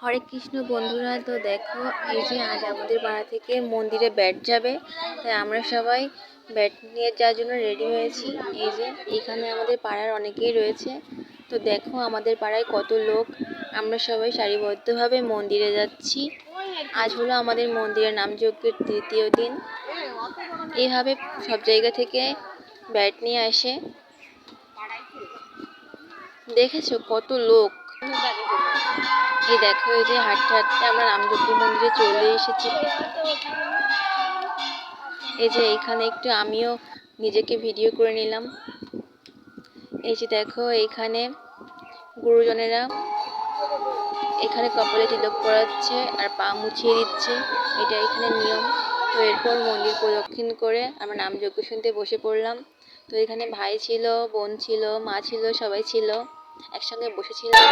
হরে কৃষ্ণ বন্ধুরা, তো দেখো, এই যে আজ আমাদের পাড়া থেকে মন্দিরে ব্যাট যাবে, তাই আমরা সবাই ব্যাট নিয়ে যাওয়ার জন্য রেডি হয়েছি। এই যে এখানে আমাদের পাড়ার অনেকেই রয়েছে। তো দেখো, আমাদের পাড়ায় কত লোক। আমরা সবাই সারিবদ্ধভাবে মন্দিরে যাচ্ছি। আজ হলো আমাদের মন্দিরের নামযজ্ঞের তৃতীয় দিন। এইভাবে সব জায়গা থেকে ব্যাট নিয়ে আসে। দেখেছ কত লোক? এই দেখো, এই যে হাঁটতে হাঁটতে আমরা রামযজ্ঞ মন্দিরে চলে এসেছি। এই যে এখানে একটু আমিও নিজেকে ভিডিও করে নিলাম। এই যে দেখো, এইখানে গুরুজনেরা এখানে কপালে তিলক পরাচ্ছে আর পা মুছিয়ে দিচ্ছে। এটা এখানে নিয়ম। তো এরপর মন্দির প্রদক্ষিণ করে আমরা নামযজ্ঞ শুনতে বসে পড়লাম। তো এখানে ভাই ছিল, বোন ছিল, মা ছিল, সবাই ছিল। একসঙ্গে বসেছিলাম।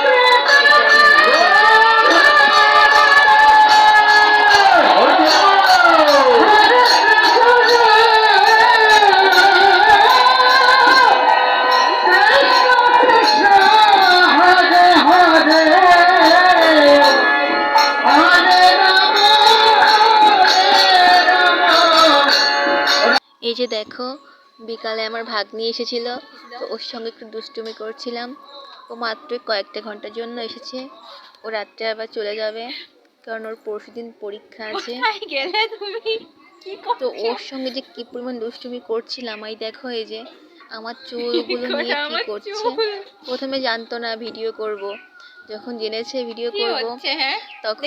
এই যে দেখো, বিকালে আমার ভাগ্নি এসেছিল, তো ওর সঙ্গে একটু দুষ্টুমি করছিলাম। ও মাত্র কয়েকটা ঘণ্টার জন্য এসেছে। ও রাত্রে আবার চলে যাবে কারণ ওর পরশু দিন পরীক্ষা আছে। গেলে তুমি? তো ওর সঙ্গে যে কি পরিমাণ দুষ্টুমি করছিলাম এই দেখো এই যে আমার চুলগুলো নিয়ে কি করছে? প্রথমে জানতো না ভিডিও করব। যখন জেনেছে ভিডিও করব হ্যাঁ? তখন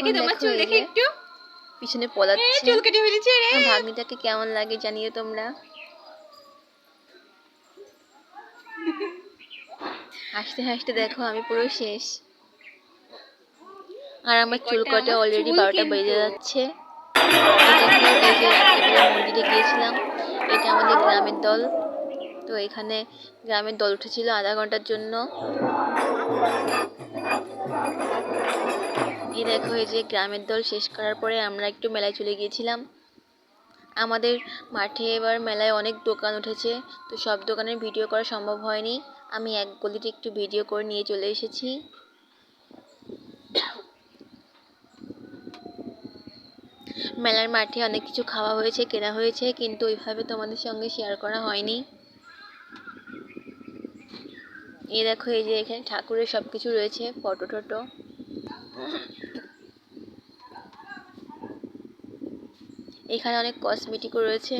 দেখি এই যে পিছনে পলাচ্ছে। ভাগ্নিটাকে কেমন লাগে জানিও তোমরা। হাসতে হাসতে দেখো আমি পুরো শেষ। আর আমার চুল কটা অলরেডি বারোটা বেজে যাচ্ছে। মন্দিরে গিয়েছিলাম এটা আমাদের গ্রামের দল। তো এখানে গ্রামের দল উঠেছিল আধা ঘণ্টার জন্য। এই দেখো এই যে গ্রামের দল শেষ করার পরে আমরা একটু মেলায় চলে গিয়েছিলাম। আমাদের মাঠে এবার মেলায় অনেক দোকান উঠেছে তো সব দোকানের ভিডিও করা সম্ভব হয়নি। আমি এক গলিতে একটু ভিডিও করে নিয়ে চলে এসেছি। মেলার মাঠে অনেক কিছু খাওয়া হয়েছে, কেনা হয়েছে, কিন্তু ওইভাবে তোমাদের সঙ্গে শেয়ার করা হয়নি। এ দেখো, এই যে এখানে ঠাকুরের সব কিছু রয়েছে, ফটো টটো। এখানে অনেক কসমেটিকও রয়েছে।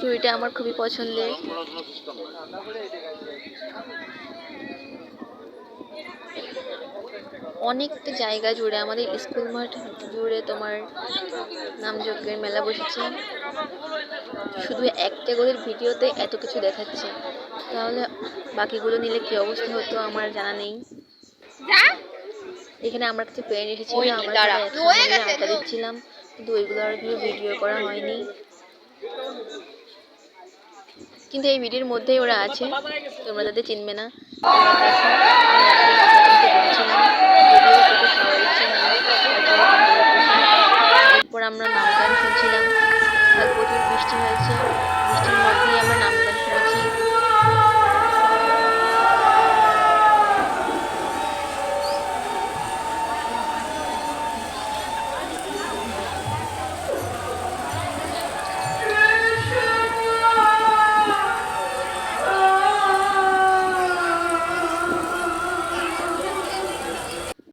চুড়িটা আমার খুবই পছন্দের। অনেকটা জায়গা জুড়ে আমাদের স্কুল মাঠ জুড়ে তোমার নামযজ্ঞের মেলা বসেছে। শুধু একটা গলির ভিডিওতে এত কিছু দেখাচ্ছে। তাহলে বাকিগুলো নিলে কি অবস্থা হতো আমার জানা নেই। এখানে আমার কাছে পেন এসেছিল আমরা। দিচ্ছিলাম। কিন্তু ওইগুলো আর কিছু ভিডিও করা হয়নি। কিন্তু এই ভিডিওর মধ্যেই ওরা আছে তোমরা তাদের চিনবে না।